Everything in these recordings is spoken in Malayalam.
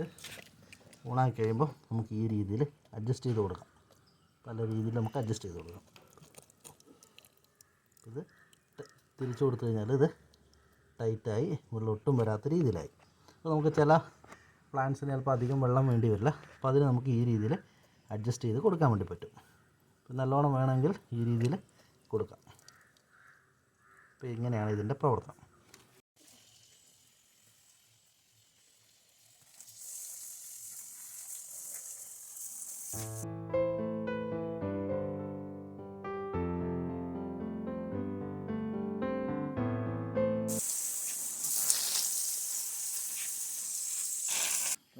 ഇത് ഓണാക്കി കഴിയുമ്പോൾ നമുക്ക് ഈ രീതിയിൽ അഡ്ജസ്റ്റ് ചെയ്ത് കൊടുക്കാം. പല രീതിയിൽ നമുക്ക് അഡ്ജസ്റ്റ് ചെയ്ത് കൊടുക്കാം. ഇത് തിരിച്ചു കൊടുത്തു കഴിഞ്ഞാൽ ഇത് ടൈറ്റായി വെള്ളം ഒട്ടും വരാത്ത രീതിയിലായി. അപ്പോൾ നമുക്ക് ചില പ്ലാന്റ്സിന് ചിലപ്പോൾ അധികം വെള്ളം വേണ്ടി വരില്ല. അപ്പോൾ അതിന് നമുക്ക് ഈ രീതിയിൽ അഡ്ജസ്റ്റ് ചെയ്ത് കൊടുക്കാൻ വേണ്ടി പറ്റും. അപ്പോൾ നല്ലോണം വേണമെങ്കിൽ ഈ രീതിയിൽ കൊടുക്കാം. അപ്പോൾ ഇങ്ങനെയാണ് ഇതിന്റെ പ്രവർത്തനം.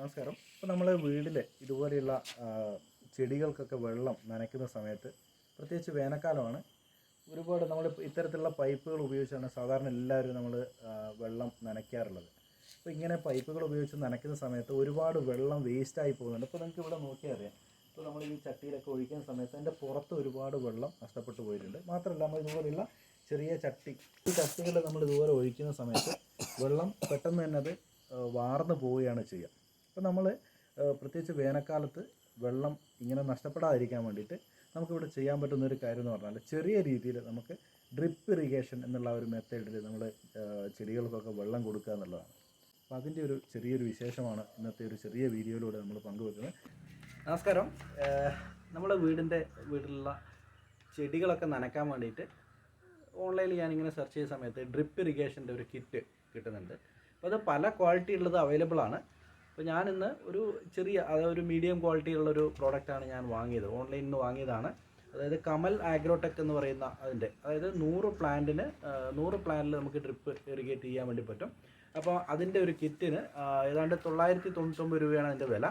നമസ്കാരം. ഇപ്പോൾ നമ്മൾ വീട്ടിൽ ഇതുപോലെയുള്ള ചെടികൾക്കൊക്കെ വെള്ളം നനയ്ക്കുന്ന സമയത്ത് പ്രത്യേകിച്ച് വേനൽക്കാലമാണ് ഒരുപാട് നമ്മൾ ഇത്തരത്തിലുള്ള പൈപ്പുകൾ ഉപയോഗിച്ചാണ് സാധാരണ എല്ലാവരും നമ്മൾ വെള്ളം നനയ്ക്കാറുള്ളത്. അപ്പോൾ ഇങ്ങനെ പൈപ്പുകൾ ഉപയോഗിച്ച് നനയ്ക്കുന്ന സമയത്ത് ഒരുപാട് വെള്ളം വേസ്റ്റായി പോകുന്നുണ്ട്. അപ്പോൾ നിങ്ങൾക്ക് ഇവിടെ നോക്കിയാൽ അറിയാം ഇപ്പോൾ നമ്മൾ ഈ ചട്ടിയിലൊക്കെ ഒഴിക്കുന്ന സമയത്ത് അതിന്റെ പുറത്ത് ഒരുപാട് വെള്ളം നഷ്ടപ്പെട്ടു പോയിട്ടുണ്ട്. മാത്രമല്ല നമ്മൾ ഇതുപോലെയുള്ള ചെറിയ ചട്ടി ഈ ചട്ടികൾ നമ്മൾ ഇതുപോലെ ഒഴിക്കുന്ന സമയത്ത് വെള്ളം പെട്ടെന്ന് തന്നെ അത് വാർന്നു പോവുകയാണ് ചെയ്യുക. അപ്പോൾ നമ്മൾ പ്രത്യേകിച്ച് വേനൽക്കാലത്ത് വെള്ളം ഇങ്ങനെ നഷ്ടപ്പെടാതിരിക്കാൻ വേണ്ടിയിട്ട് നമുക്കിവിടെ ചെയ്യാൻ പറ്റുന്ന ഒരു കാര്യം എന്ന് പറഞ്ഞാൽ ചെറിയ രീതിയിൽ നമുക്ക് ഡ്രിപ്പ് ഇറിഗേഷൻ എന്നുള്ള ഒരു മെത്തേഡിൽ നമ്മൾ ചെടികൾക്കൊക്കെ വെള്ളം കൊടുക്കുക എന്നുള്ളതാണ്. അപ്പോൾ അതിന്റെ ഒരു ചെറിയൊരു വിശേഷമാണ് ഇന്നത്തെ ഒരു ചെറിയ വീഡിയോയിലൂടെ നമ്മൾ പങ്കുവെക്കുന്നത്. നമസ്കാരം. നമ്മുടെ വീടിന്റെ വീട്ടിലുള്ള ചെടികളൊക്കെ നനയ്ക്കാൻ വേണ്ടിയിട്ട് ഓൺലൈനിൽ ഞാനിങ്ങനെ സെർച്ച് ചെയ്ത സമയത്ത് ഡ്രിപ്പ് ഇറിഗേഷന്റെ ഒരു കിറ്റ് കിട്ടുന്നുണ്ട്. അപ്പോൾ അത് പല ക്വാളിറ്റി ഉള്ളത് അവൈലബിൾ ആണ്. അപ്പോൾ ഞാനിന്ന് ഒരു ചെറിയ അതായത് ഒരു മീഡിയം ക്വാളിറ്റി ഉള്ളൊരു പ്രോഡക്റ്റാണ് ഞാൻ വാങ്ങിയത്. ഓൺലൈനിൽ നിന്ന് വാങ്ങിയതാണ്. അതായത് കമൽ ആഗ്രോടെക് എന്ന് പറയുന്ന അതിന്റെ അതായത് നൂറ് പ്ലാന്റിന് നൂറ് പ്ലാന്റിൽ നമുക്ക് ഡ്രിപ്പ് ഇറിഗേറ്റ് ചെയ്യാൻ വേണ്ടി പറ്റും. അപ്പോൾ അതിന്റെ ഒരു കിറ്റിന് ഏതാണ്ട് തൊള്ളായിരത്തി തൊണ്ണൂറ്റൊമ്പത് രൂപയാണ് അതിന്റെ വില.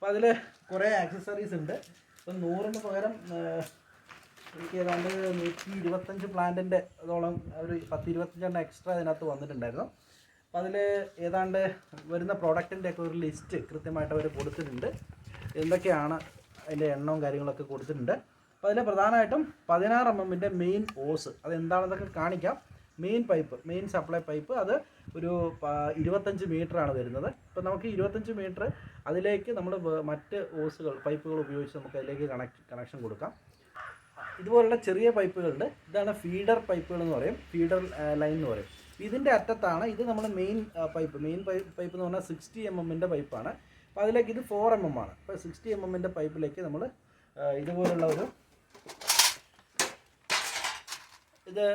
അപ്പോൾ അതിൽ കുറേ ആക്സസറീസ് ഉണ്ട്. അപ്പം നൂറിന് പകരം എനിക്ക് ഏതാണ്ട് നൂറ്റി ഇരുപത്തഞ്ച് പ്ലാന്റിന്റെ അതോളം ഒരു പത്ത് ഇരുപത്തഞ്ചെണ്ണം എക്സ്ട്രാ അതിനകത്ത് വന്നിട്ടുണ്ടായിരുന്നു. അപ്പം അതിൽ ഏതാണ്ട് വരുന്ന പ്രോഡക്റ്റിന്റെ ഒക്കെ ഒരു ലിസ്റ്റ് കൃത്യമായിട്ട് അവർ കൊടുത്തിട്ടുണ്ട്. എന്തൊക്കെയാണ് അതിന്റെ എണ്ണവും കാര്യങ്ങളൊക്കെ കൊടുത്തിട്ടുണ്ട്. അപ്പോൾ അതിൽ പ്രധാനമായിട്ടും പതിനാറ് എം എമ്മിന്റെ മെയിൻ ഓസ് അത് എന്താണെന്നൊക്കെ കാണിക്കാം. Main pipe main supply pipe അത് ഒരു ഇരുപത്തഞ്ച് മീറ്ററാണ് വരുന്നത്. അപ്പോൾ നമുക്ക് ഇരുപത്തഞ്ച് മീറ്റർ അതിലേക്ക് നമ്മൾ മറ്റ് ഓസുകൾ പൈപ്പുകൾ ഉപയോഗിച്ച് നമുക്ക് അതിലേക്ക് കണക്ട് കണക്ഷൻ കൊടുക്കാം. ഇതുപോലുള്ള ചെറിയ പൈപ്പുകളുണ്ട് ഇതാണ് ഫീഡർ പൈപ്പുകൾ എന്ന് പറയും. ഫീഡർ ലൈൻ എന്ന് പറയും. ഇതിന്റെ അറ്റത്താണ് ഇത് നമ്മൾ മെയിൻ പൈപ്പ് മെയിൻ പൈപ്പ് എന്ന് പറഞ്ഞാൽ സിക്സ്റ്റി എം എമ്മിന്റെ പൈപ്പാണ് അപ്പോൾ അതിലേക്ക് ഇത് ഫോർ എം എം ആണ്. അപ്പോൾ സിക്സ്റ്റി എം എമ്മിന്റെ പൈപ്പിലേക്ക് നമ്മൾ ഇതുപോലുള്ള ഒരു ഇത്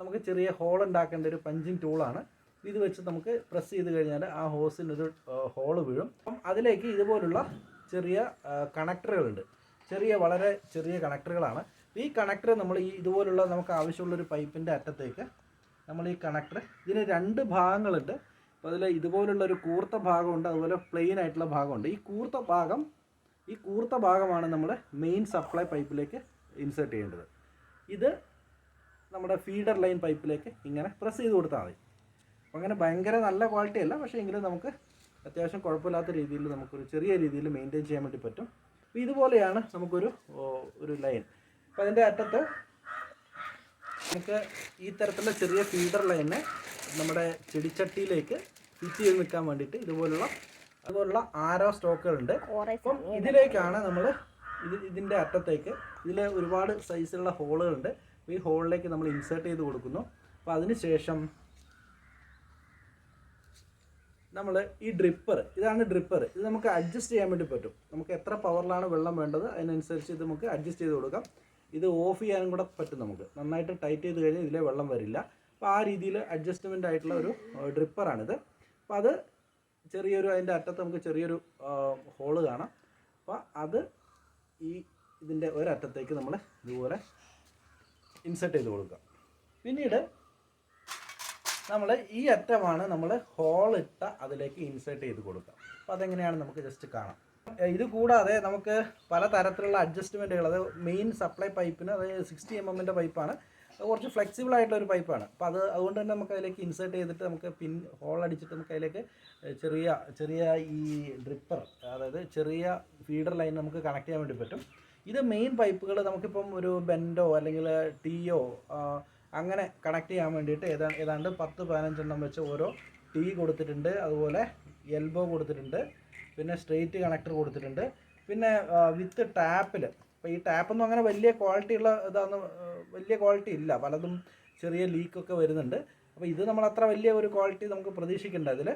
നമുക്ക് ചെറിയ ഹോൾ ഉണ്ടാക്കേണ്ട ഒരു പഞ്ചിങ് ടൂളാണ് ഇത് വെച്ച് നമുക്ക് പ്രസ് ചെയ്ത് കഴിഞ്ഞാൽ ആ ഹോസിനൊരു ഹോൾ വീഴും. അപ്പം അതിലേക്ക് ഇതുപോലുള്ള ചെറിയ കണക്ടറുകളുണ്ട് ചെറിയ വളരെ ചെറിയ കണക്ടറുകളാണ് ഈ കണക്ടർ നമ്മൾ ഈ ഇതുപോലുള്ള നമുക്ക് ആവശ്യമുള്ളൊരു പൈപ്പിന്റെ അറ്റത്തേക്ക് നമ്മൾ ഈ കണക്ടർ ഇതിന് രണ്ട് ഭാഗങ്ങളുണ്ട്. അപ്പോൾ അതിൽ ഇതുപോലുള്ള ഒരു കൂർത്ത ഭാഗമുണ്ട് അതുപോലെ പ്ലെയിൻ ആയിട്ടുള്ള ഭാഗമുണ്ട്. ഈ കൂർത്ത ഭാഗം ഈ കൂർത്ത ഭാഗമാണ് നമ്മൾ മെയിൻ സപ്ലൈ പൈപ്പിലേക്ക് ഇൻസേർട്ട് ചെയ്യേണ്ടത്. ഇത് നമ്മുടെ ഫീഡർ ലൈൻ പൈപ്പിലേക്ക് ഇങ്ങനെ പ്രസ് ചെയ്ത് കൊടുത്താൽ മതി. അപ്പോൾ അങ്ങനെ ഭയങ്കര നല്ല ക്വാളിറ്റി അല്ല. പക്ഷേ എങ്കിലും നമുക്ക് അത്യാവശ്യം കുഴപ്പമില്ലാത്ത രീതിയിൽ നമുക്കൊരു ചെറിയ രീതിയിൽ മെയിന്റെയിൻ ചെയ്യാൻ വേണ്ടി പറ്റും. അപ്പോൾ ഇതുപോലെയാണ് നമുക്കൊരു ഒരു ലൈൻ അപ്പോൾ അതിന്റെ അറ്റത്ത് നമുക്ക് ഈ തരത്തിലുള്ള ചെറിയ ഫീഡർ ലൈനെ നമ്മുടെ ചെടിച്ചട്ടിയിലേക്ക് ഫിറ്റ് ചെയ്ത് നിൽക്കാൻ വേണ്ടിയിട്ട് ഇതുപോലുള്ള അതുപോലുള്ള ആരോ സ്റ്റോക്കുകളുണ്ട് അപ്പം ഇതിലേക്കാണ് നമ്മൾ ഇത് ഇതിന്റെ അറ്റത്തേക്ക് ഇതിൽ ഒരുപാട് സൈസിലുള്ള ഹോളുകളുണ്ട് അപ്പോൾ ഈ ഹോളിലേക്ക് നമ്മൾ ഇൻസേർട്ട് ചെയ്ത് കൊടുക്കുന്നു. അപ്പോൾ അതിന് ശേഷം നമ്മൾ ഈ ഡ്രിപ്പർ ഇതാണ് ഡ്രിപ്പർ. ഇത് നമുക്ക് അഡ്ജസ്റ്റ് ചെയ്യാൻ വേണ്ടി പറ്റും. നമുക്ക് എത്ര പവറിലാണ് വെള്ളം വേണ്ടത് അതിനനുസരിച്ച് ഇത് നമുക്ക് അഡ്ജസ്റ്റ് ചെയ്ത് കൊടുക്കാം. ഇത് ഓഫ് ചെയ്യാനും കൂടെ പറ്റും നമുക്ക്. നന്നായിട്ട് ടൈറ്റ് ചെയ്ത് കഴിഞ്ഞാൽ ഇതിലെ വെള്ളം വരില്ല. അപ്പോൾ ആ രീതിയിൽ അഡ്ജസ്റ്റ്മെന്റ് ആയിട്ടുള്ള ഒരു ഡ്രിപ്പറാണിത്. അപ്പോൾ അത് ചെറിയൊരു അതിന്റെ അറ്റത്ത് നമുക്ക് ചെറിയൊരു ഹോൾ കാണാം. അപ്പോൾ അത് ഈ ഇതിന്റെ ഒരറ്റത്തേക്ക് നമ്മൾ ഇതുപോലെ ഇൻസെർട്ട് ചെയ്ത് കൊടുക്കുക പിന്നീട് നമ്മൾ ഈ അറ്റമാണ് നമ്മൾ ഹോൾ ഇട്ട അതിലേക്ക് ഇൻസേർട്ട് ചെയ്ത് കൊടുക്കുക അപ്പോൾ അതെങ്ങനെയാണ് നമുക്ക് ജസ്റ്റ് കാണാം. ഇത് കൂടാതെ നമുക്ക് പല തരത്തിലുള്ള അഡ്ജസ്റ്റ്മെന്റുകൾ അത് മെയിൻ സപ്ലൈ പൈപ്പിന് അത് സിക്സ്റ്റി എം എമ്മിന്റെ പൈപ്പാണ് കുറച്ച് ഫ്ലെക്സിബിൾ ആയിട്ടുള്ള ഒരു പൈപ്പാണ് അപ്പോൾ അത് അതുകൊണ്ട് തന്നെ നമുക്ക് അതിലേക്ക് ഇൻസേർട്ട് ചെയ്തിട്ട് നമുക്ക് പിൻ ഹോൾ അടിച്ചിട്ട് നമുക്ക് അതിലേക്ക് ചെറിയ ചെറിയ ഈ ഡ്രിപ്പർ അതായത് ചെറിയ ഫീഡർ ലൈൻ നമുക്ക് കണക്ട് ചെയ്യാൻ വേണ്ടി പറ്റും. ഇത് മെയിൻ പൈപ്പുകൾ നമുക്കിപ്പം ഒരു ബെൻഡോ അല്ലെങ്കിൽ ടീയോ അങ്ങനെ കണക്ട് ചെയ്യാൻ വേണ്ടിയിട്ട് ഏതാ ഏതാണ്ട് പത്ത് പതിനഞ്ചെണ്ണം വെച്ച് ഓരോ ടീ കൊടുത്തിട്ടുണ്ട്. അതുപോലെ എൽബോ കൊടുത്തിട്ടുണ്ട്. പിന്നെ സ്ട്രെയിറ്റ് കണക്ടർ കൊടുത്തിട്ടുണ്ട്. പിന്നെ വിത്ത് ടാപ്പിൽ അപ്പോൾ ഈ ടാപ്പൊന്നും അങ്ങനെ വലിയ ക്വാളിറ്റി ഉള്ള ഇതാണ് വലിയ ക്വാളിറ്റി ഇല്ല. പലതും ചെറിയ ലീക്കൊക്കെ വരുന്നുണ്ട്. അപ്പോൾ ഇത് നമ്മൾ അത്ര വലിയ ഒരു ക്വാളിറ്റി നമുക്ക് പ്രതീക്ഷിക്കേണ്ട അതിൽ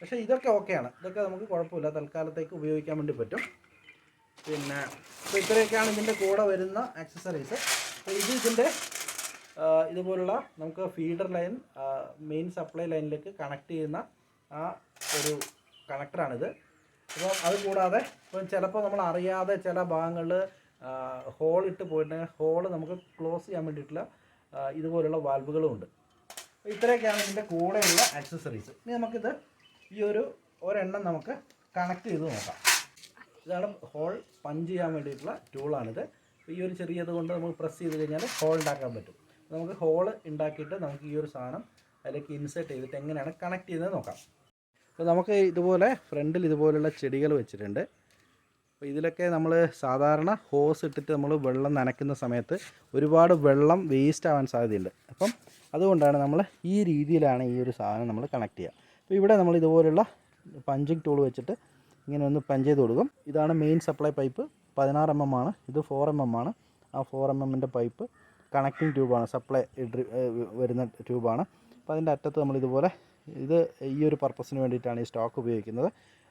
പക്ഷേ ഇതൊക്കെ ഓക്കെയാണ് ഇതൊക്കെ നമുക്ക് കുഴപ്പമില്ല. തൽക്കാലത്തേക്ക് ഉപയോഗിക്കാൻ വേണ്ടി പറ്റും. പിന്നെ അപ്പോൾ ഇത്രയൊക്കെയാണ് ഇതിന്റെ കൂടെ വരുന്ന ആക്സസറീസ് അപ്പോൾ ഇത് ഇതിന്റെ ഇതുപോലുള്ള നമുക്ക് ഫീഡർ ലൈൻ മെയിൻ സപ്ലൈ ലൈനിലേക്ക് കണക്ട് ചെയ്യുന്ന ആ ഒരു കണക്ടറാണിത് അപ്പം അത് കൂടാതെ ഇപ്പം ചിലപ്പോൾ നമ്മൾ അറിയാതെ ചില ഭാഗങ്ങളിൽ ഹോൾ ഇട്ട് പോയിട്ടുണ്ടെങ്കിൽ ഹോൾ നമുക്ക് ക്ലോസ് ചെയ്യാൻ വേണ്ടിയിട്ടുള്ള ഇതുപോലുള്ള വാൽവുകളും ഉണ്ട് അപ്പോൾ ഇത്രയൊക്കെയാണ് ഇതിന്റെ കൂടെയുള്ള ആക്സസറീസ് ഇനി നമുക്കിത് ഈ ഒരു ഒരെണ്ണം നമുക്ക് കണക്ട് ചെയ്ത് നോക്കാം. ഇതാണ് ഹോൾ പഞ്ച് ചെയ്യാൻ വേണ്ടിയിട്ടുള്ള ടൂളാണിത് ഈ ഒരു ചെറിയത് കൊണ്ട് നമുക്ക് പ്രസ് ചെയ്ത് കഴിഞ്ഞാൽ ഹോൾ ഉണ്ടാക്കാൻ പറ്റും. നമുക്ക് ഹോൾ ഉണ്ടാക്കിയിട്ട് നമുക്ക് ഈ ഒരു സാധനം അതിലേക്ക് ഇൻസേർട്ട് ചെയ്തിട്ട് എങ്ങനെയാണ് കണക്ട് ചെയ്യുന്നത് നോക്കാം. അപ്പോൾ നമുക്ക് ഇതുപോലെ ഫ്രണ്ടിൽ ഇതുപോലുള്ള ചെടികൾ വെച്ചിട്ടുണ്ട്. അപ്പോൾ ഇതിലൊക്കെ നമ്മൾ സാധാരണ ഹോസ് ഇട്ടിട്ട് നമ്മൾ വെള്ളം നനയ്ക്കുന്ന സമയത്ത് ഒരുപാട് വെള്ളം വേസ്റ്റ് ആവാൻ സാധ്യതയുണ്ട്. അപ്പം അതുകൊണ്ടാണ് നമ്മൾ ഈ രീതിയിലാണ് ഈ ഒരു സാധനം നമ്മൾ കണക്ട് ചെയ്യുക. അപ്പോൾ ഇവിടെ നമ്മൾ ഇതുപോലുള്ള പഞ്ചിങ് ടൂൾ വെച്ചിട്ട് ഇങ്ങനെ ഒന്ന് പഞ്ച് ചെയ്ത് കൊടുക്കും. ഇതാണ് മെയിൻ സപ്ലൈ പൈപ്പ് പതിനാറ് എം എം ആണ്. ഇത് ഫോർ എം എം ആണ്. ആ ഫോർ എം എമ്മിന്റെ പൈപ്പ് കണക്റ്റിംഗ് ട്യൂബാണ് സപ്ലൈ വരുന്ന ട്യൂബാണ് അപ്പോൾ അതിന്റെ അറ്റത്ത് നമ്മൾ ഇതുപോലെ ഇത് ഈ ഒരു പർപ്പസിന് വേണ്ടിയിട്ടാണ് ഈ സ്റ്റോക്ക് ഉപയോഗിക്കുന്നത്.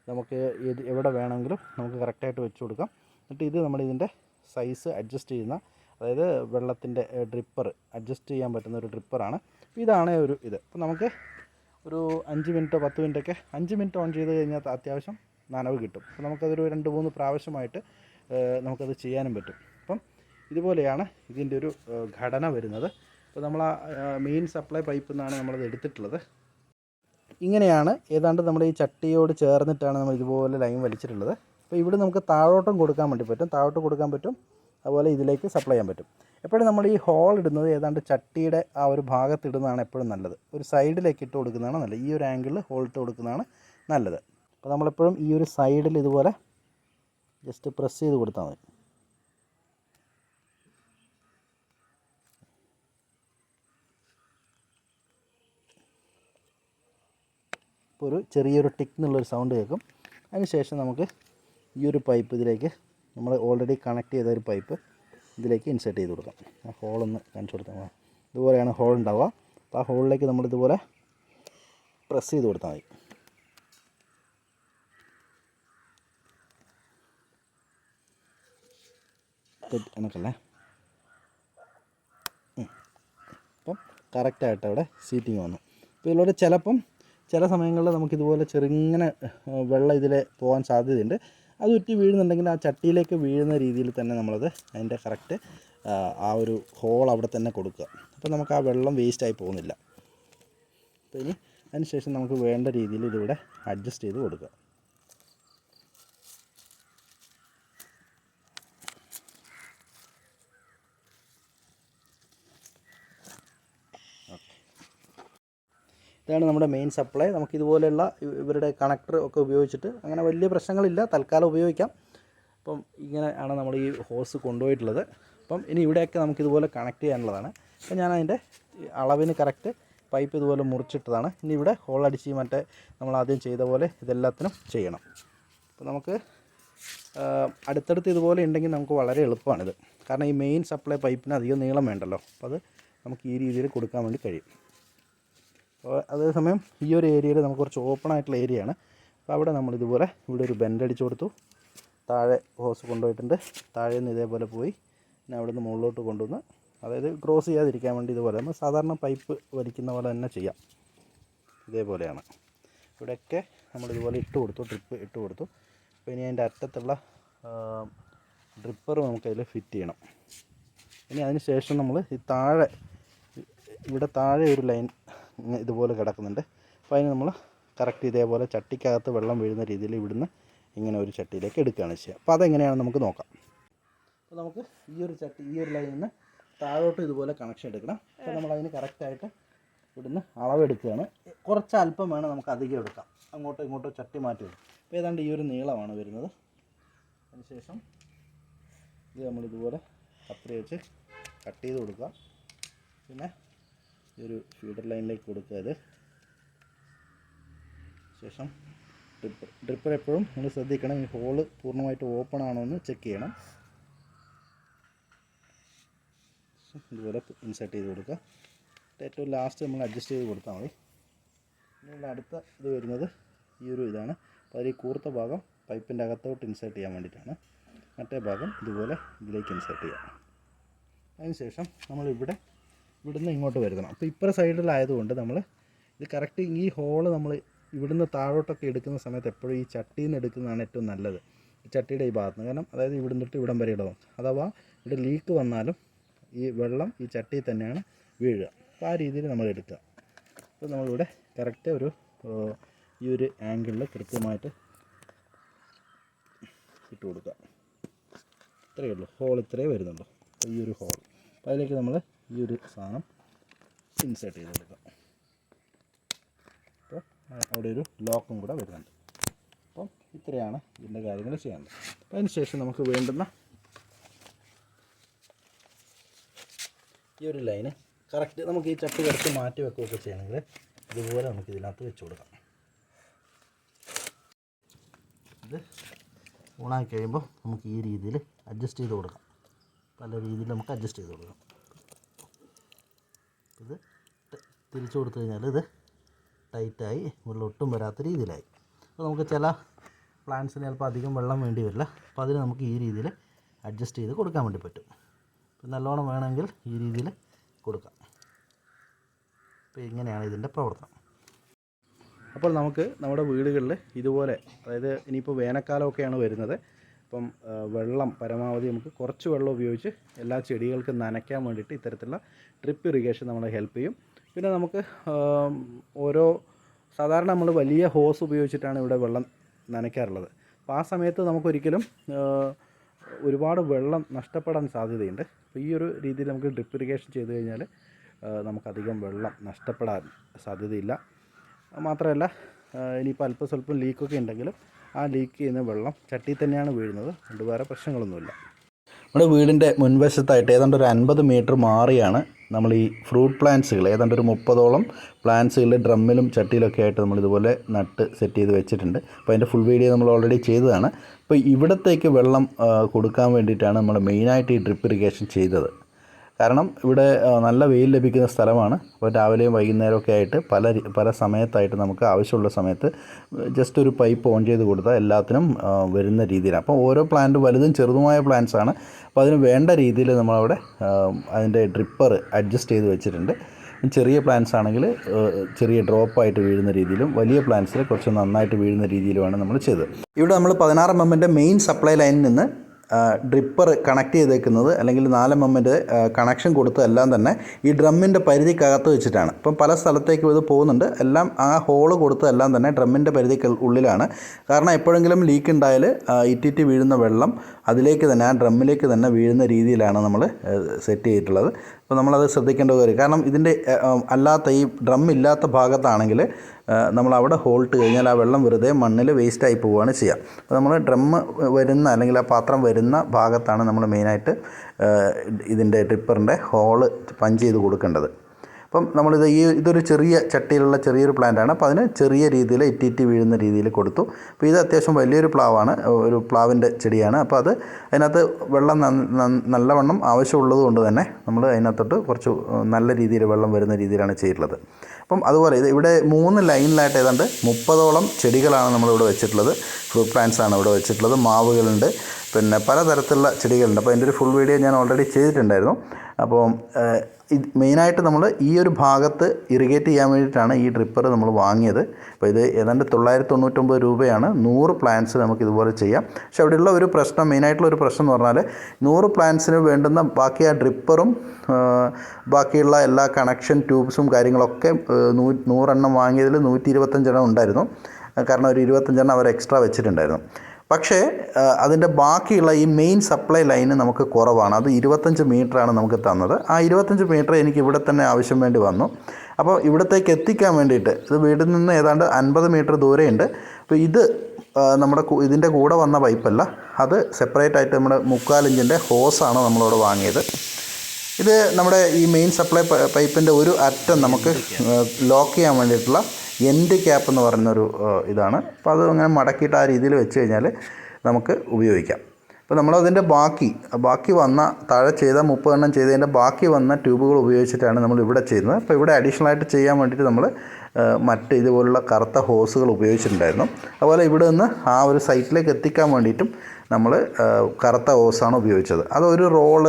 നമുക്ക് ഏത് എവിടെ വേണമെങ്കിലും നമുക്ക് കറക്റ്റായിട്ട് വെച്ച് കൊടുക്കാം. എന്നിട്ട് ഇത് നമ്മൾ ഇതിന്റെ സൈസ് അഡ്ജസ്റ്റ് ചെയ്യുന്ന അതായത് വെള്ളത്തിന്റെ ഡ്രിപ്പർ അഡ്ജസ്റ്റ് ചെയ്യാൻ പറ്റുന്ന ഒരു ഡ്രിപ്പറാണ് ഇതാണ് ഒരു ഇത്. അപ്പോൾ നമുക്ക് ഒരു അഞ്ച് മിനിറ്റോ പത്ത് മിനിറ്റൊക്കെ അഞ്ച് മിനിറ്റ് ഓൺ ചെയ്ത് കഴിഞ്ഞാൽ അത്യാവശ്യം നനവ് കിട്ടും. അപ്പോൾ നമുക്കതൊരു രണ്ട് മൂന്ന് പ്രാവശ്യമായിട്ട് നമുക്കത് ചെയ്യാനും പറ്റും. അപ്പം ഇതുപോലെയാണ് ഇതിന്റെ ഒരു ഘടന വരുന്നത്. അപ്പോൾ നമ്മൾ ആ മെയിൻ സപ്ലൈ പൈപ്പിൽ നിന്നാണ് നമ്മളത് എടുത്തിട്ടുള്ളത്. ഇങ്ങനെയാണ് ഏതാണ്ട് നമ്മുടെ ഈ ചട്ടിയോട് ചേർന്നിട്ടാണ് നമ്മൾ ഇതുപോലെ ലൈൻ വലിച്ചിട്ടുള്ളത്. അപ്പോൾ ഇവിടെ നമുക്ക് താഴോട്ടും കൊടുക്കാൻ വേണ്ടി പറ്റും. താഴോട്ട് കൊടുക്കാൻ പറ്റും. അതുപോലെ ഇതിലേക്ക് സപ്ലൈ ചെയ്യാൻ പറ്റും. എപ്പോഴും നമ്മൾ ഈ ഹോൾ ഇടുന്നത് ഏതാണ്ട് ചട്ടിയുടെ ആ ഒരു ഭാഗത്ത് ഇടുന്നതാണ് എപ്പോഴും നല്ലത്. ഒരു സൈഡിലേക്ക് ഇട്ട് കൊടുക്കുന്നതാണ് നല്ലത്. ഈ ഒരു ആംഗിളിൽ ഹോൾ ഇട്ട് കൊടുക്കുന്നതാണ് നല്ലത്. അപ്പോൾ നമ്മളെപ്പോഴും ഈ ഒരു സൈഡിൽ ഇതുപോലെ ജസ്റ്റ് പ്രസ് ചെയ്ത് കൊടുത്താൽ മതി. ഇപ്പോൾ ഒരു ചെറിയൊരു ടിക്ക് എന്നുള്ളൊരു സൗണ്ട് കേൾക്കും. അതിനുശേഷം നമുക്ക് ഈ ഒരു പൈപ്പ് ഇതിലേക്ക് നമ്മൾ ഓൾറെഡി കണക്ട് ചെയ്ത ഒരു പൈപ്പ് ഇതിലേക്ക് ഇൻസേർട്ട് ചെയ്ത് കൊടുക്കാം. ആ ഹോളൊന്ന് കാണിച്ചു കൊടുത്താൽ ഇതുപോലെയാണ് ഹോൾ ഉണ്ടാവുക. അപ്പോൾ ആ ഹോളിലേക്ക് നമ്മളിതുപോലെ പ്രസ് ചെയ്ത് കൊടുത്താൽ മതി. തെറ്റ് കണക്കല്ലേ. അപ്പം കറക്റ്റായിട്ട് അവിടെ സീറ്റിംഗ് വന്നു. അപ്പോൾ ഇതിലൂടെ ചിലപ്പം ചില സമയങ്ങളിൽ നമുക്കിതുപോലെ ചെറുങ്ങനെ വെള്ളം ഇതിൽ പോകാൻ സാധ്യതയുണ്ട്. അത് ഉറ്റി വീഴുന്നുണ്ടെങ്കിൽ ആ ചട്ടിയിലേക്ക് വീഴുന്ന രീതിയിൽ തന്നെ നമ്മളത് അതിന്റെ കറക്റ്റ് ആ ഒരു ഹോൾ അവിടെ തന്നെ കൊടുക്കുക. അപ്പോൾ നമുക്ക് ആ വെള്ളം വേസ്റ്റായി പോകുന്നില്ല. അപ്പോൾ ഇനി അതിനുശേഷം നമുക്ക് വേണ്ട രീതിയിൽ ഇതിവിടെ അഡ്ജസ്റ്റ് ചെയ്ത് കൊടുക്കുക. ഇതാണ് നമ്മുടെ മെയിൻ സപ്ലൈ നമുക്ക് ഇതുപോലെയുള്ള ഇവരുടെ കണക്ടർ ഒക്കെ ഉപയോഗിച്ചിട്ട് അങ്ങനെ വലിയ പ്രശ്നങ്ങളില്ല. തൽക്കാലം ഉപയോഗിക്കാം. അപ്പം ഇങ്ങനെ ആണ് നമ്മൾ ഈ ഹോസ് കൊണ്ടുപോയിട്ടുള്ളത്. അപ്പം ഇനി ഇവിടെയൊക്കെ നമുക്ക് ഇതുപോലെ കണക്ട് ചെയ്യാനുള്ളതാണ്. അപ്പം ഞാൻ അതിന്റെ അളവിന് കറക്റ്റ് പൈപ്പ് ഇതുപോലെ മുറിച്ചിട്ടതാണ്. ഇനി ഇവിടെ ഹോൾ അടിച്ച് മറ്റേ നമ്മൾ ആദ്യം ചെയ്ത പോലെ ഇതെല്ലാത്തിനും ചെയ്യണം. അപ്പോൾ നമുക്ക് അടുത്തടുത്ത് ഇതുപോലെ ഉണ്ടെങ്കിൽ നമുക്ക് വളരെ എളുപ്പമാണിത്. കാരണം ഈ മെയിൻ സപ്ലൈ പൈപ്പിന് അധികം നീളം വേണ്ടല്ലോ. അപ്പോൾ അത് നമുക്ക് ഈ രീതിയിൽ കൊടുക്കാൻ വേണ്ടി കഴിയും. അതേസമയം ഈ ഒരു ഏരിയയിൽ നമുക്ക് കുറച്ച് ഓപ്പൺ ആയിട്ടുള്ള ഏരിയ ആണ്. അപ്പോൾ അവിടെ നമ്മൾ ഇതുപോലെ ഇവിടെ ഒരു ബെൻഡ് അടിച്ചു കൊടുത്തു. താഴെ ഹോസ് കൊണ്ടുപോയിട്ടുണ്ട്. താഴെ നിന്ന് ഇതേപോലെ പോയി. പിന്നെ അവിടെ നിന്ന് മുകളിലോട്ട് കൊണ്ടുവന്ന് അതായത് ക്രോസ് ചെയ്യാതിരിക്കാൻ വേണ്ടി ഇതുപോലെ നമ്മൾ സാധാരണ പൈപ്പ് വലിക്കുന്ന പോലെ തന്നെ ചെയ്യാം. ഇതേപോലെയാണ്. ഇവിടെയൊക്കെ നമ്മൾ ഇതുപോലെ ഇട്ട് കൊടുത്തു. ഡ്രിപ്പ് ഇട്ട് കൊടുത്തു. അപ്പോൾ ഇനി അതിന്റെ അറ്റത്തുള്ള ഡ്രിപ്പർ നമുക്കതിൽ ഫിറ്റ് ചെയ്യണം. ഇനി അതിന് ശേഷം നമ്മൾ ഈ താഴെ ഇവിടെ താഴെ ഒരു ലൈൻ ഇതുപോലെ കിടക്കുന്നുണ്ട്. അപ്പോൾ അതിന് നമ്മൾ കറക്റ്റ് ഇതേപോലെ ചട്ടിക്കകത്ത് വെള്ളം വീഴുന്ന രീതിയിൽ ഇവിടുന്ന് ഇങ്ങനെ ഒരു ചട്ടിയിലേക്ക് എടുക്കുകയാണ് ചെയ്യുക. അപ്പോൾ അതെങ്ങനെയാണെന്ന് നമുക്ക് നോക്കാം. അപ്പോൾ നമുക്ക് ഈ ഒരു ചട്ടി ഈ ഒരു ലൈനിൽ നിന്ന് താഴോട്ട് ഇതുപോലെ കണക്ഷൻ എടുക്കണം. അപ്പോൾ നമ്മൾ അതിന് കറക്റ്റായിട്ട് ഇവിടുന്ന് അളവെടുക്കുകയാണ്. കുറച്ച് അല്പം വേണം നമുക്ക് അധികം എടുക്കാം. അങ്ങോട്ടോ ഇങ്ങോട്ടോ ചട്ടി മാറ്റി അപ്പോൾ ഏതാണ്ട് ഈ ഒരു നീളമാണ് വരുന്നത്. അതിനുശേഷം ഇത് നമ്മളിതുപോലെ കത്രി വെച്ച് കട്ട് ചെയ്ത് കൊടുക്കുക. പിന്നെ ഒരു ഫീഡർ ലൈനിലേക്ക് കൊടുക്കുക. ശേഷം ഡ്രിപ്പർ ഡ്രിപ്പർ എപ്പോഴും നിങ്ങൾ ശ്രദ്ധിക്കണം. ഈ ഹോൾ പൂർണമായിട്ട് ഓപ്പൺ ആണോ എന്ന് ചെക്ക് ചെയ്യണം. ഇതുപോലെ ഇൻസേർട്ട് ചെയ്ത് കൊടുക്കുക. ഏറ്റവും ലാസ്റ്റ് നമ്മൾ അഡ്ജസ്റ്റ് ചെയ്ത് കൊടുത്താൽ മതി. പിന്നെ അടുത്ത ഇത് വരുന്നത് ഈ ഒരു ഇതാണ്. അപ്പോൾ ഈ കൂർത്ത ഭാഗം പൈപ്പിന്റെ അകത്തോട്ട് ഇൻസേർട്ട് ചെയ്യാൻ വേണ്ടിയിട്ടാണ്. മറ്റേ ഭാഗം ഇതുപോലെ ഇതിലേക്ക് ഇൻസേർട്ട് ചെയ്യാം. അതിനുശേഷം നമ്മൾ ഇവിടെ ഇവിടുന്ന് ഇങ്ങോട്ട് വരുത്തണം അപ്പോൾ ഇപ്പുറ സൈഡിലായതുകൊണ്ട് നമ്മൾ ഇത് കറക്റ്റ് ഈ ഹോൾ നമ്മൾ ഇവിടുന്ന് താഴോട്ടൊക്കെ എടുക്കുന്ന സമയത്ത് എപ്പോഴും ഈ ചട്ടിയിൽ നിന്ന് എടുക്കുന്നതാണ് ഏറ്റവും നല്ലത്. ചട്ടിയുടെ ഈ ഭാഗത്ത് കാരണം അതായത് ഇവിടുന്ന് തൊട്ട് ഇവിടം വരെ ഇടവും അഥവാ ഇവിടെ ലീക്ക് വന്നാലും ഈ വെള്ളം ഈ ചട്ടിയിൽ തന്നെയാണ് വീഴുക. അപ്പോൾ ആ രീതിയിൽ നമ്മൾ എടുക്കുക. അപ്പോൾ നമ്മളിവിടെ കറക്റ്റ് ഒരു ഈ ഒരു ആംഗിളിൽ കൃത്യമായിട്ട് ഇട്ട് കൊടുക്കുക. ഇത്രയേ ഉള്ളൂ. ഹോൾ ഇത്രയേ വരുന്നുള്ളൂ. ഈ ഒരു ഹോൾ അപ്പോൾ അതിലേക്ക് നമ്മൾ ഈ ഒരു സാധനം ഇൻസേർട്ട് ചെയ്ത് കൊടുക്കാം അപ്പോൾ അവിടെ ഒരു ലോക്കും കൂടെ വരുന്നുണ്ട്. അപ്പം ഇത്രയാണ് ഇതിന്റെ കാര്യങ്ങൾ ചെയ്യേണ്ടത് അപ്പോൾ അതിന് ശേഷം നമുക്ക് വേണ്ടുന്ന ഈ ഒരു ലൈന് കറക്റ്റ് നമുക്ക് ഈ ചട്ടി കുറച്ച് മാറ്റി വെക്കുകയൊക്കെ ചെയ്യണമെങ്കിൽ ഇതുപോലെ നമുക്ക് ഇതിനകത്ത് വെച്ച് കൊടുക്കാം. ഇത് ഓണാക്കി കഴിയുമ്പോൾ നമുക്ക് ഈ രീതിയിൽ അഡ്ജസ്റ്റ് ചെയ്ത് കൊടുക്കാം. പല രീതിയിൽ നമുക്ക് അഡ്ജസ്റ്റ് ചെയ്ത് കൊടുക്കാം. ഇത് തിരിച്ചു കൊടുത്തു കഴിഞ്ഞാൽ ഇത് ടൈറ്റായി വെള്ളം ഒട്ടും വരാത്ത രീതിയിലായി. അപ്പോൾ നമുക്ക് ചില പ്ലാന്റ്സിന് ചിലപ്പോൾ അധികം വെള്ളം വേണ്ടി വരില്ല. അപ്പോൾ അതിന് നമുക്ക് ഈ രീതിയിൽ അഡ്ജസ്റ്റ് ചെയ്ത് കൊടുക്കാൻ വേണ്ടി പറ്റും. അപ്പോൾ നല്ലോണം വേണമെങ്കിൽ ഈ രീതിയിൽ കൊടുക്കാം. അപ്പോൾ ഇങ്ങനെയാണ് ഇതിന്റെ പ്രവർത്തനം. അപ്പോൾ നമുക്ക് നമ്മുടെ വീടുകളിൽ ഇതുപോലെ അതായത് ഇനിയിപ്പോൾ വേനൽക്കാലമൊക്കെയാണ് വരുന്നത്. അപ്പം ആ, വെള്ളം പരമാവധി നമുക്ക് കുറച്ച് വെള്ളം ഉപയോഗിച്ച് എല്ലാ ചെടികൾക്കും നനയ്ക്കാൻ വേണ്ടിയിട്ട് ഇത്തരത്തിലുള്ള ഡ്രിപ്പ് ഇറിഗേഷൻ നമ്മളെ ഹെൽപ്പ് ചെയ്യും. പിന്നെ നമുക്ക് ഓരോ സാധാരണ നമ്മൾ വലിയ ഹോസ് ഉപയോഗിച്ചിട്ടാണ് ഇവിടെ വെള്ളം നനയ്ക്കാറുള്ളത്. അപ്പോൾ ആ സമയത്ത് നമുക്കൊരിക്കലും ഒരുപാട് വെള്ളം നഷ്ടപ്പെടാൻ സാധ്യതയുണ്ട്. അപ്പോൾ ഈ ഒരു രീതിയിൽ നമുക്ക് ഡ്രിപ്പ് ഇറിഗേഷൻ ചെയ്ത് കഴിഞ്ഞാൽ നമുക്കധികം വെള്ളം നഷ്ടപ്പെടാൻ സാധ്യതയില്ല. മാത്രമല്ല ഇനിയിപ്പോൾ അല്പം സ്വല്പം ലീക്കൊക്കെ ഉണ്ടെങ്കിലും ആ ലീക്ക് ചെയ്യുന്ന വെള്ളം ചട്ടിയിൽ തന്നെയാണ് വീഴുന്നത്. അതുകൊണ്ട് വേറെ പ്രശ്നങ്ങളൊന്നുമില്ല. നമ്മുടെ വീടിന്റെ മുൻവശത്തായിട്ട് ഏതാണ്ട് ഒരു അൻപത് മീറ്റർ മാറിയാണ് നമ്മൾ ഈ ഫ്രൂട്ട് പ്ലാന്റ്സുകൾ ഏതാണ്ട് ഒരു മുപ്പതോളം പ്ലാന്റ്സുകൾ ഡ്രമ്മിലും ചട്ടിയിലൊക്കെ ആയിട്ട് നമ്മൾ ഇതുപോലെ നട്ട് സെറ്റ് ചെയ്ത് വെച്ചിട്ടുണ്ട്. അപ്പോൾ അതിന്റെ ഫുൾ വീഡിയോ നമ്മൾ ഓൾറെഡി ചെയ്തതാണ്. അപ്പോൾ ഇവിടത്തേക്ക് വെള്ളം കൊടുക്കാൻ വേണ്ടിയിട്ടാണ് നമ്മൾ മെയിനായിട്ട് ഈ ഡ്രിപ്പ് ഇറിഗേഷൻ ചെയ്തത്. കാരണം ഇവിടെ നല്ല വെയിൽ ലഭിക്കുന്ന സ്ഥലമാണ്. അപ്പോൾ രാവിലെയും വൈകുന്നേരമൊക്കെ ആയിട്ട് പല പല സമയത്തായിട്ട് നമുക്ക് ആവശ്യമുള്ള സമയത്ത് ജസ്റ്റ് ഒരു പൈപ്പ് ഓൺ ചെയ്ത് കൊടുത്താൽ എല്ലാത്തിനും വരുന്ന രീതിയിലാണ്. അപ്പോൾ ഓരോ പ്ലാന്റ് വലുതും ചെറുതുമായ പ്ലാന്റ്സ് ആണ്. അപ്പോൾ അതിന് വേണ്ട രീതിയിൽ നമ്മളവിടെ അതിന്റെ ഡ്രിപ്പർ അഡ്ജസ്റ്റ് ചെയ്ത് വെച്ചിട്ടുണ്ട്. ചെറിയ പ്ലാന്റ്സ് ആണെങ്കിൽ ചെറിയ ഡ്രോപ്പായിട്ട് വീഴുന്ന രീതിയിലും വലിയ പ്ലാന്റ്സിൽ കുറച്ച് നന്നായിട്ട് വീഴുന്ന രീതിയിലുമാണ് നമ്മൾ ചെയ്തത്. ഇവിടെ നമ്മൾ പതിനാറ് എം എമ്മിന്റെ മെയിൻ സപ്ലൈ ലൈനിൽ നിന്ന് ഡ്രിപ്പർ കണക്ട് ചെയ്തേക്കുന്നത് അല്ലെങ്കിൽ നാല് എമ്മിന്റെ കണക്ഷൻ കൊടുത്തതെല്ലാം തന്നെ ഈ ഡ്രമ്മിന്റെ പരിധിക്കകത്ത് വെച്ചിട്ടാണ്. ഇപ്പം പല സ്ഥലത്തേക്കും ഇത് പോകുന്നുണ്ട്. എല്ലാം ആ ഹോൾ കൊടുത്തതെല്ലാം തന്നെ ഡ്രമ്മിന്റെ പരിധിക്ക് ഉള്ളിലാണ്. കാരണം എപ്പോഴെങ്കിലും ലീക്ക് ഉണ്ടായാൽ ഇറ്റിറ്റ് വീഴുന്ന വെള്ളം അതിലേക്ക് തന്നെ ആ ഡ്രമ്മിലേക്ക് തന്നെ വീഴുന്ന രീതിയിലാണ് നമ്മൾ സെറ്റ് ചെയ്തിട്ടുള്ളത്. അപ്പോൾ നമ്മളത് ശ്രദ്ധിക്കേണ്ട കാര്യം. കാരണം ഇതിന്റെ അല്ലാത്ത ഈ ഡ്രം ഇല്ലാത്ത ഭാഗത്താണെങ്കിൽ നമ്മൾ അവിടെ ഹോൾട്ട് കഴിഞ്ഞാൽ ആ വെള്ളം വെറുതെ മണ്ണിൽ വേസ്റ്റായി പോവുകയാണ് ചെയ്യുക. അപ്പോൾ നമ്മൾ ഡ്രം വരുന്ന അല്ലെങ്കിൽ ആ പാത്രം വരുന്ന ഭാഗത്താണ് നമ്മൾ മെയിനായിട്ട് ഇതിന്റെ ട്രിപ്പറിന്റെ ഹോൾ പഞ്ച് ചെയ്ത് കൊടുക്കേണ്ടത്. അപ്പം നമ്മളിത് ഈ ഇതൊരു ചെറിയ ചട്ടിയിലുള്ള ചെറിയൊരു പ്ലാന്റാണ്. അപ്പോൾ അതിന് ചെറിയ രീതിയിൽ ഇറ്റിറ്റി വീഴുന്ന രീതിയിൽ കൊടുത്തു. അപ്പോൾ ഇത് അത്യാവശ്യം വലിയൊരു പ്ലാവാണ്. ഒരു പ്ലാവിന്റെ ചെടിയാണ്. അപ്പോൾ അത് അതിനകത്ത് വെള്ളം നല്ലവണ്ണം ആവശ്യമുള്ളത് കൊണ്ട് തന്നെ നമ്മൾ അതിനകത്തോട്ട് കുറച്ച് നല്ല രീതിയിൽ വെള്ളം വരുന്ന രീതിയിലാണ് ചെയ്തിട്ടുള്ളത്. അപ്പം അതുപോലെ ഇത് ഇവിടെ മൂന്ന് ലൈനിലായിട്ട് ഏതാണ്ട് മുപ്പതോളം ചെടികളാണ് നമ്മളിവിടെ വെച്ചിട്ടുള്ളത്. ഫ്രൂട്ട് പ്ലാന്റ്സ് ആണ് ഇവിടെ വെച്ചിട്ടുള്ളത്. മാവുകളുണ്ട്. പിന്നെ പലതരത്തിലുള്ള ചെടികളുണ്ട്. അപ്പോൾ അതിന്റെ ഒരു ഫുൾ വീഡിയോ ഞാൻ ഓൾറെഡി ചെയ്തിട്ടുണ്ടായിരുന്നു. അപ്പോൾ ഇത് മെയിനായിട്ട് നമ്മൾ ഈ ഒരു ഭാഗത്ത് ഇറിഗേറ്റ് ചെയ്യാൻ വേണ്ടിയിട്ടാണ് ഈ ഡ്രിപ്പർ നമ്മൾ വാങ്ങിയത്. അപ്പോൾ ഇത് ഏതാണ്ട് തൊള്ളായിരത്തി തൊണ്ണൂറ്റൊമ്പത് രൂപയാണ്. നൂറ് പ്ലാന്റ്സ് നമുക്ക് ഇതുപോലെ ചെയ്യാം. പക്ഷേ അവിടെയുള്ള ഒരു പ്രശ്നം മെയിനായിട്ടുള്ള ഒരു പ്രശ്നം എന്ന് പറഞ്ഞാൽ നൂറ് പ്ലാന്റ്സിന് വേണ്ടുന്ന ബാക്കി ആ ഡ്രിപ്പറും ബാക്കിയുള്ള എല്ലാ കണക്ഷൻ ട്യൂബ്സും കാര്യങ്ങളൊക്കെ നൂ നൂറെണ്ണം വാങ്ങിയതിൽ നൂറ്റി ഇരുപത്തഞ്ചെണ്ണം ഉണ്ടായിരുന്നു. കാരണം ഒരു ഇരുപത്തഞ്ചെണ്ണം അവർ എക്സ്ട്രാ വെച്ചിട്ടുണ്ടായിരുന്നു. പക്ഷേ അതിന്റെ ബാക്കിയുള്ള ഈ മെയിൻ സപ്ലൈ ലൈന് നമുക്ക് കുറവാണ്. അത് ഇരുപത്തഞ്ച് മീറ്ററാണ് നമുക്ക് തന്നത്. ആ ഇരുപത്തഞ്ച് മീറ്റർ എനിക്ക് ഇവിടെ തന്നെ ആവശ്യം വേണ്ടി വന്നു. അപ്പോൾ ഇവിടത്തേക്ക് എത്തിക്കാൻ വേണ്ടിയിട്ട് ഇത് വീട്ടിൽ നിന്ന് ഏതാണ്ട് അൻപത് മീറ്റർ ദൂരെയുണ്ട്. അപ്പോൾ ഇത് നമ്മുടെ ഇതിന്റെ കൂടെ വന്ന പൈപ്പല്ല. അത് സെപ്പറേറ്റ് ആയിട്ട് നമ്മുടെ മുക്കാലിഞ്ചിന്റെ ഹോസാണ് നമ്മളിവിടെ വാങ്ങിയത്. ഇത് നമ്മുടെ ഈ മെയിൻ സപ്ലൈ പൈപ്പിന്റെ ഒരു അറ്റം നമുക്ക് ലോക്ക് ചെയ്യാൻ വേണ്ടിയിട്ടുള്ള എൻഡ് ക്യാപ്പ് എന്ന് പറയുന്നൊരു ഇതാണ്. അപ്പോൾ അത് അങ്ങനെ മടക്കിയിട്ട് ആ രീതിയിൽ വെച്ച് കഴിഞ്ഞാൽ നമുക്ക് ഉപയോഗിക്കാം. അപ്പോൾ നമ്മളതിന്റെ ബാക്കി ബാക്കി വന്ന താഴെ ചെയ്ത മുപ്പതെണ്ണം ചെയ്തതിന്റെ ബാക്കി വന്ന ട്യൂബുകൾ ഉപയോഗിച്ചിട്ടാണ് നമ്മൾ ഇവിടെ ചെയ്യുന്നത്. അപ്പോൾ ഇവിടെ അഡീഷണൽ ആയിട്ട് ചെയ്യാൻ വേണ്ടിയിട്ട് നമ്മൾ മറ്റ് ഇതുപോലുള്ള കറുത്ത ഹോസുകൾ ഉപയോഗിച്ചിട്ടുണ്ടായിരുന്നു. അതുപോലെ ഇവിടെ നിന്ന് ആ ഒരു സൈറ്റിലേക്ക് എത്തിക്കാൻ വേണ്ടിയിട്ടും നമ്മൾ കറുത്ത ഓസാണ് ഉപയോഗിച്ചത്. അത് ഒരു റോൾ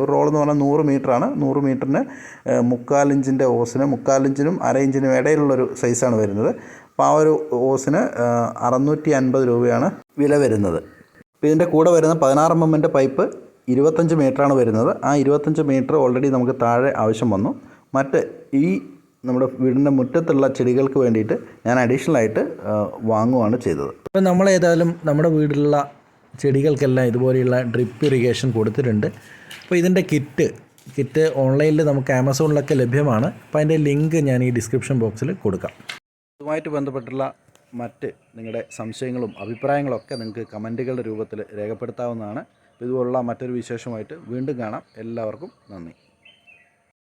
ഒരു റോൾ എന്ന് പറഞ്ഞാൽ നൂറ് മീറ്ററാണ്. നൂറ് മീറ്ററിന് മുക്കാലിഞ്ചിന്റെ ഓസിന് മുക്കാലിഞ്ചിനും അര ഇഞ്ചിനും ഇടയിലുള്ളൊരു സൈസാണ് വരുന്നത്. അപ്പോൾ ആ ഒരു ഓസിന് അറുന്നൂറ്റി അൻപത് രൂപയാണ് വില വരുന്നത്. ഇതിന്റെ കൂടെ വരുന്ന പതിനാറ് എം എമ്മിന്റെ പൈപ്പ് ഇരുപത്തഞ്ച് മീറ്ററാണ് വരുന്നത്. ആ ഇരുപത്തഞ്ച് മീറ്റർ ഓൾറെഡി നമുക്ക് താഴെ ആവശ്യം വന്നു. മറ്റ് ഈ നമ്മുടെ വീടിന്റെ മുറ്റത്തുള്ള ചെടികൾക്ക് വേണ്ടിയിട്ട് ഞാൻ അഡീഷണൽ ആയിട്ട് വാങ്ങുകയാണ് ചെയ്തത്. അപ്പോൾ നമ്മൾ ഏതായാലും നമ്മുടെ വീട്ടിലുള്ള ചെടികൾക്കെല്ലാം ഇതുപോലെയുള്ള ഡ്രിപ്പ് ഇറിഗേഷൻ കൊടുത്തിട്ടുണ്ട്. അപ്പോൾ ഇതിന്റെ കിറ്റ് കിറ്റ് ഓൺലൈനിൽ നമുക്ക് ആമസോണിലൊക്കെ ലഭ്യമാണ്. അപ്പോൾ അതിന്റെ ലിങ്ക് ഞാൻ ഈ ഡിസ്ക്രിപ്ഷൻ ബോക്സിൽ കൊടുക്കാം. അതുമായിട്ട് ബന്ധപ്പെട്ടുള്ള മറ്റ് നിങ്ങളുടെ സംശയങ്ങളും അഭിപ്രായങ്ങളൊക്കെ നിങ്ങൾക്ക് കമന്റുകളുടെ രൂപത്തിൽ രേഖപ്പെടുത്താവുന്നതാണ്. ഇതുപോലുള്ള മറ്റൊരു വിശേഷമായിട്ട് വീണ്ടും കാണാം. എല്ലാവർക്കും നന്ദി.